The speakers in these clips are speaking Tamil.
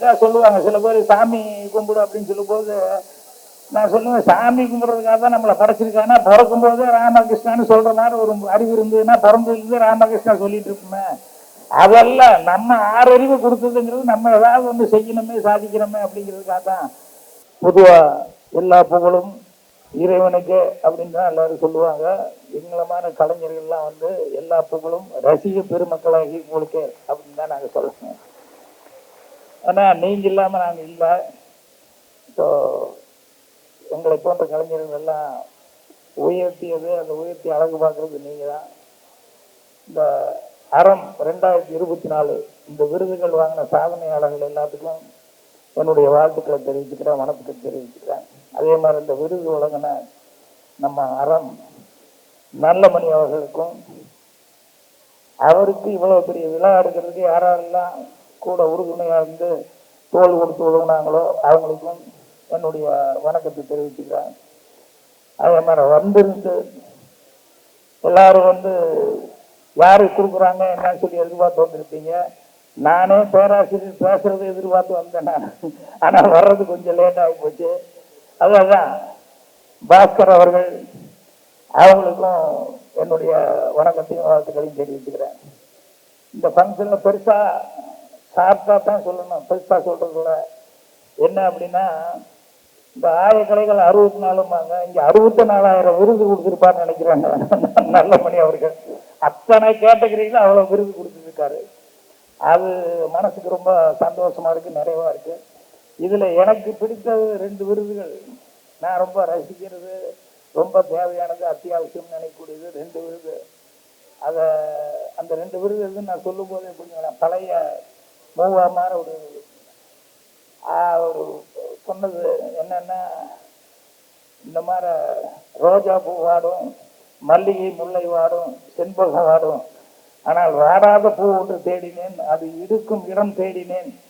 சொல்லுவாங்க. சில பேர் சாமி கும்பிடு அப்படின்னு சொல்லும்போது நான் சொல்லுவேன் சாமி கும்பிட்றதுக்காக தான் நம்மளை படைச்சிருக்கானா பிறக்கும்போது ராமகிருஷ்ணான்னு சொல்கிற மாதிரி ஒரு அறிவு இருந்ததுன்னா பிறந்ததுலேருந்து ராமகிருஷ்ணா சொல்லிட்டு இருப்போமே அதெல்லாம் நம்ம ஆறறிவு கொடுத்ததுங்கிறது நம்ம ஏதாவது ஒன்று செய்யணுமே சாதிக்கணுமே அப்படிங்கிறதுக்காக தான் பொதுவாக எல்லா புகழும் இறைவனுக்கு அப்படின்னு தான் எல்லாரும் சொல்லுவாங்க. எங்களமான கலைஞர்கள்லாம் வந்து எல்லா புகழும் ரசிக பெருமக்களாகி உங்களுக்கு அப்படின்னு தான் நாங்கள் சொல்லுவோம் ஆனால் நீங்க இல்லாமல் நாங்கள் இல்லை. ஸோ எங்களை போன்ற கலைஞர்கள் எல்லாம் உயர்த்தியது அந்த உயர்த்தி அழகு பார்க்கறது நீங்கள் தான். இந்த அறம் ரெண்டாயிரத்தி இருபத்தி நாலு இந்த விருதுகள் வாங்கின சாதனையாளர்கள் எல்லாத்துக்கும் என்னுடைய வாழ்த்துக்களை தெரிவிச்சுக்கிறேன் வணக்கத்தை தெரிவிச்சுக்கிறேன். அதே மாதிரி இந்த விருது வழங்கின நம்ம அறம் நல்லமணி அவர்களுக்கும் அவருக்கு இவ்வளோ பெரிய விழா எடுக்கிறதுக்கு யாரெல்லாம் கூட உறுதுணையா இருந்து தோல் கொடுத்து உதவுனாங்களோ அவங்களுக்கும் என்னுடைய வணக்கத்தை தெரிவிச்சுக்கிறேன். அதே மாதிரி வந்திருந்து எல்லாரும் வந்து யாரு கொடுக்குறாங்க என்னன்னு சொல்லி எதிர்பார்த்து வந்திருப்பீங்க. நானே பேராசிரியர் பேசுறது எதிர்பார்த்து வந்தேன் நான். ஆனால் வர்றது கொஞ்சம் லேட் போச்சு. அதான் பாஸ்கர் அவர்கள் அவங்களுக்கும் என்னுடைய வணக்கத்தையும் வாழ்த்துக்களையும் தெரிவிச்சுக்கிறேன். இந்த ஃபங்க்ஷனில் பெருசா சாப்பிட்டா தான் சொல்லணும் பெருசாக சொல்றதுல என்ன அப்படின்னா இந்த ஆயக்கலைகள் அறுபத்தி நாலுமாங்க இங்கே அறுபத்தி நாலாயிரம் விருது கொடுத்துருப்பான்னு நினைக்கிறாங்க. நல்லமணி அவர்கள். அத்தனை கேட்டகரியில அவ்வளோ விருது கொடுத்துருக்காரு. அது மனசுக்கு ரொம்ப சந்தோஷமா இருக்குது நிறைவாக இருக்குது இதில் எனக்கு பிடித்தது ரெண்டு விருதுகள் நான் ரொம்ப ரசிக்கிறது ரொம்ப தேவையானது அத்தியாவசியம் நினைக்கக்கூடியது ரெண்டு விருது. அதை அந்த ரெண்டு விருது எதுன்னு நான் சொல்லும்போது கொஞ்சம் பழைய மூவாமார ஒரு அவர் ஒரு சொன்னது என்னன்னா இந்த மாதிரி ரோஜா பூ வாடும் மல்லிகை முல்லை வாடும் செண்பகம் வாடும். ஆனால் வாடாத பூ ஒன்று தேடினேன் அது இருக்கும் இடம் தேடினேன்.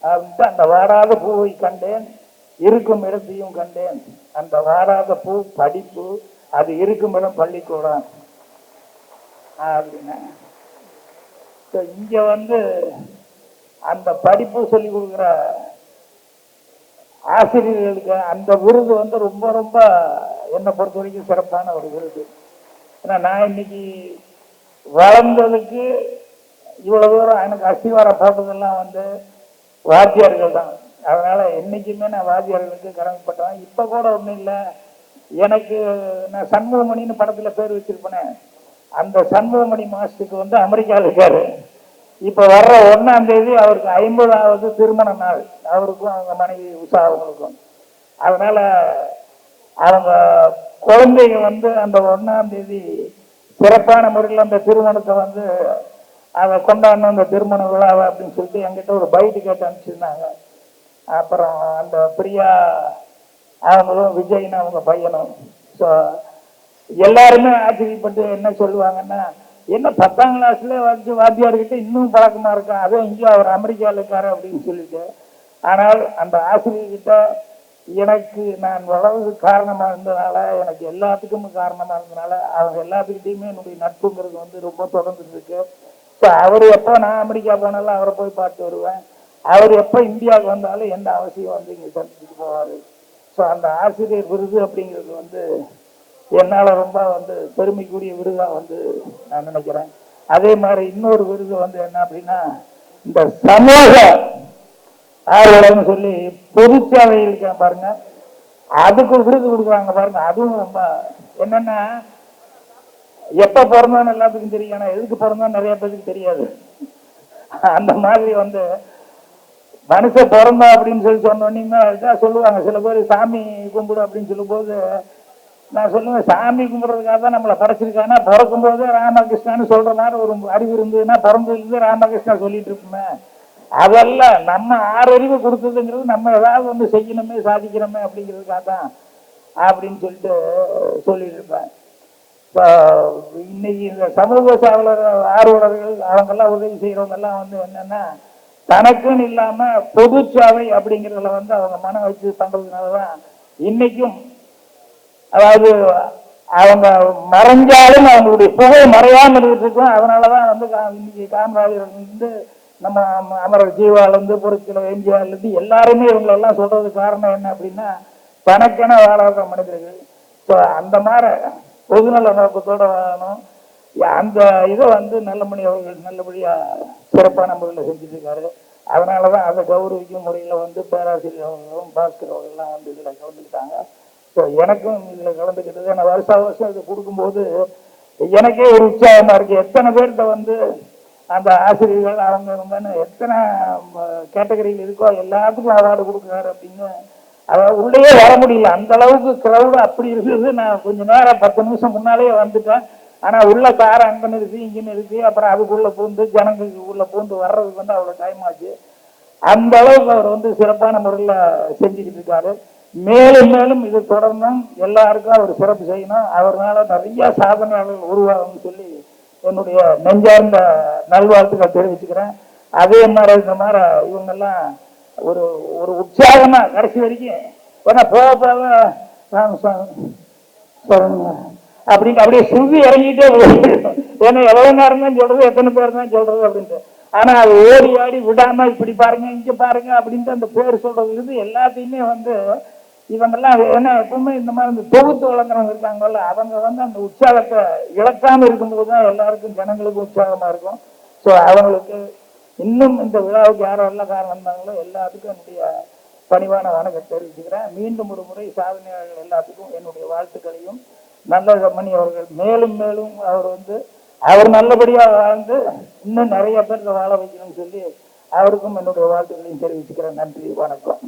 அந்த வாடாத பூவை கண்டேன் இருக்கும் இடத்தையும் கண்டேன். அந்த வாடாத பூ படிப்பு அது இருக்கும் இடம் பள்ளிக்கூடம். அப்படின்னா. So, இங்க வந்து அந்த படிப்பு சொல்லி கொடுக்குற ஆசிரியர்களுக்கு அந்த விருது வந்து ரொம்ப ரொம்ப என்னை பொறுத்த வரைக்கும் சிறப்பான ஒரு விருது. ஏன்னா நான் இன்னைக்கு வளர்ந்ததுக்கு இவ்வளோ தூரம் எனக்கு அஸ்திவாரம் போட்டதெல்லாம் வந்து வாத்தியார்கள் தான். அதனால் என்னைக்குமே நான் வாத்தியார்களுக்கு கடமைப்பட்டேன் இப்போ கூட ஒன்றும் இல்லை. எனக்கு நான் சண்முகமணின்னு படத்தில் பேர் வச்சுருப்பேனே. அந்த சண்முகமணி மாஸ்டருக்கு வந்து அமெரிக்காவில் இருக்காரு. இப்ப வர்ற ஒன்னாம் தேதி அவருக்கு ஐம்பதாவது திருமண நாள். அவருக்கும் அவங்க மனைவி உஷா அவங்களுக்கும். அதனால அவங்க குழந்தைங்க வந்து அந்த ஒன்னாம் தேதி சிறப்பான முறையில் அந்த திருமணத்தை வந்து அதை கொண்டாடணும் அந்த திருமண விழாவை அப்படின்னு சொல்லிட்டு என்கிட்ட ஒரு பைட்டு கேட்டு அனுப்பிச்சிருந்தாங்க. அப்புறம் அந்த பிரியா அவங்களும் விஜய்னு அவங்க பையனும். ஸோ எல்லாருமே ஆச்சரியப்பட்டு என்ன சொல்லுவாங்கன்னா என்ன பத்தாம் கிளாஸ்ல வந்து வாத்தியார்கிட்ட இன்னும் பழக்கமா இருக்கான் அதுவும் இங்கேயும் அவர் அமெரிக்காவில் இருக்காரு அப்படின்னு சொல்லிட்டு. ஆனால் அந்த ஆசிரியர்கிட்ட எனக்கு நான் வளர்றதுக்கு காரணமா இருந்ததுனால எனக்கு எல்லாத்துக்கும் காரணமா இருந்ததுனால அவங்க எல்லாத்துக்கிட்டையுமே என்னுடைய நட்புங்கிறது வந்து ரொம்ப தொடர்ந்துட்டு இருக்கு ஸோ அவர் எப்போ நான் அமெரிக்கா போனாலும் அவரை போய் பார்த்து வருவேன். அவர் எப்போ இந்தியாவுக்கு வந்தாலும் எந்த அவசியம் வந்து இங்கே சந்திச்சுட்டு போவார். ஸோ அந்த ஆசிரியர் விருது அப்படிங்கிறது வந்து என்னால் ரொம்ப வந்து பெருமைக்குரிய விருதாக வந்து நான் நினைக்கிறேன். அதே மாதிரி இன்னொரு விருது வந்து என்ன அப்படின்னா இந்த சமூக ஆர்வலர்னு சொல்லி பொதுச்சேவை இருக்கேன் பாருங்க. அதுக்கு விருது கொடுக்குறாங்க பாருங்க. அதுவும் ரொம்ப என்னன்னா எப்ப பிறந்தோன்னு எல்லாத்துக்கும் தெரியும். ஆனா எதுக்கு பிறந்தோம் நிறைய பேருக்கு தெரியாது. அந்த மாதிரி வந்து மனுஷன் பிறந்தா அப்படின்னு சொல்லி சொன்னோன்னே சொல்லுவாங்க. சில பேர் சாமி கும்பிடு அப்படின்னு சொல்லும்போது நான் சொல்லுவேன் சாமி கும்பிட்றதுக்காக தான் நம்மளை படைச்சிருக்கானா பிறக்கும்போது ராமகிருஷ்ணான்னு சொல்கிற மாதிரி ஒரு அறிவு இருந்ததுன்னா பிறந்ததுலேருந்து ராமகிருஷ்ணா சொல்லிட்டு இருப்போமே அதெல்லாம் நம்ம ஆறறிவு கொடுத்ததுங்கிறது நம்ம ஏதாவது ஒன்று செய்யணுமே சாதிக்கணுமே அப்படிங்கிறதுக்காக தான் அப்படின்னு சொல்லிட்டு சொல்லிட்டு இருப்பேன். இப்போ இன்னைக்கு இந்த சமூக சேவலர் ஆர்வலர்கள் அவங்கெல்லாம் உதவி செய்கிறவங்கெல்லாம் வந்து என்னென்னா தனக்குன்னு இல்லாமல் பொது சேவை அப்படிங்கிறதுல வந்து அவங்க மனம் வச்சு பண்றதுனாலதான் இன்னைக்கும் அதாவது அவங்க மறைஞ்சாலும் அவங்களுடைய புகை மறையாமல் இருந்துட்டு இருக்கும். அதனாலதான் வந்து கா- இன்னைக்கு காமராஜர்லேருந்து வந்து நம்ம அமர ஜீவாலேருந்து பொருட்கள் எம்ஜிஆர்லேருந்து எல்லாருமே இவங்களெல்லாம் சொல்றதுக்கு காரணம் என்ன அப்படின்னா தனக்கென வாழாத மனிதர்கள். ஸோ அந்த மாதிரி பொதுநல நோக்கத்தோட வாழணும். அந்த இதை வந்து நல்லமணி அவர்கள் நல்லபடியாக சிறப்பான முறையில் செஞ்சுருக்காரு அதனால தான் அதை கௌரவிக்கும் முறையில் வந்து பேராசிரியர் அவர்களும் பாஸ்கர் அவர்கள்லாம் வந்து இதில் கவர்ந்துக்கிட்டாங்க ஸோ எனக்கும் இதில் கலந்துக்கிட்டது நான் வருஷா வருஷம் இது கொடுக்கும்போது எனக்கே ஒரு உற்சாகமா இருக்கு. எத்தனை பேர்கிட்ட வந்து அந்த ஆசிரியர்கள் அவங்க இவங்கன்னு எத்தனை கேட்டகரியில் இருக்கோ எல்லாத்துக்கும் அவார்டு கொடுக்குறாரு அப்படின்னு அதாவது உள்ளேயே வர முடியல. அந்த அளவுக்கு கிரௌடு அப்படி இருந்தது. நான் கொஞ்ச நேரம் பத்து நிமிஷம் முன்னாலேயே வந்துட்டேன். ஆனா உள்ள கார் அங்கன்னு நிறுத்தி இங்க நிறுத்தி அப்புறம் அதுக்குள்ளே பூந்து ஜனங்களுக்கு உள்ள பூந்து வர்றதுக்கு வந்து அவ்வளவு டைம் ஆச்சு. அந்த அளவுக்கு அவர் வந்து சிறப்பான முறையில் செஞ்சுக்கிட்டு இருக்காரு. மேலும் மேலும் இது தொடர்ந்து எல்லாருக்கும் அவர் சிறப்பு செய்யணும். அவர்னால நிறைய சாதனையாளர்கள் உருவாகும்னு சொல்லி என்னுடைய நெஞ்சார்ந்த நல்வாழ்த்துக்கள் தெரிவிச்சுக்கிறேன். அதே மாதிரி இந்த மாதிரி இவங்கெல்லாம் ஒரு ஒரு உற்சாகமா கடைசி வரைக்கும் ஏன்னா போக போக சொல்லுங்க. அப்படின்னு அப்படியே சுவி இறங்கிட்டே ஏன்னா எவ்வளவு நேரம் தான் சொல்றது எத்தனை பேர் தான் சொல்றது அப்படின்ட்டு. ஆனா அது ஓடி ஆடி விடாம இப்படி பாருங்க இங்க பாருங்க அப்படின்ட்டு அந்த பேர் சொல்றது இருந்து எல்லாத்தையுமே வந்து இவங்கெல்லாம் ஏன்னா எப்பவுமே இந்த மாதிரி இந்த தொகுத்து வழங்குறவங்க இருக்காங்கல்ல அவங்க வந்து அந்த உற்சாகத்தை இழக்காம இருக்கும்போது தான் எல்லாருக்கும் ஜனங்களுக்கும் உற்சாகமா இருக்கும். ஸோ அவங்களுக்கு இன்னும் இந்த விழாவுக்கு யாரெல்லாம் காரணம் இருந்தாங்களோ எல்லாத்துக்கும் என்னுடைய பணிவான வணக்கம் தெரிவிச்சுக்கிறேன். மீண்டும் ஒரு முறை சாதனையாளர்கள் எல்லாத்துக்கும் என்னுடைய வாழ்த்துக்களையும் நல்ல ரமணி அவர்கள் மேலும் மேலும் அவர் வந்து அவர் நல்லபடியா வாழ்ந்து இன்னும் நிறைய பேருக்கு வாழ வைக்கணும்னு சொல்லி அவருக்கும் என்னுடைய வாழ்த்துக்களையும் தெரிவிச்சுக்கிறேன். நன்றி வணக்கம்.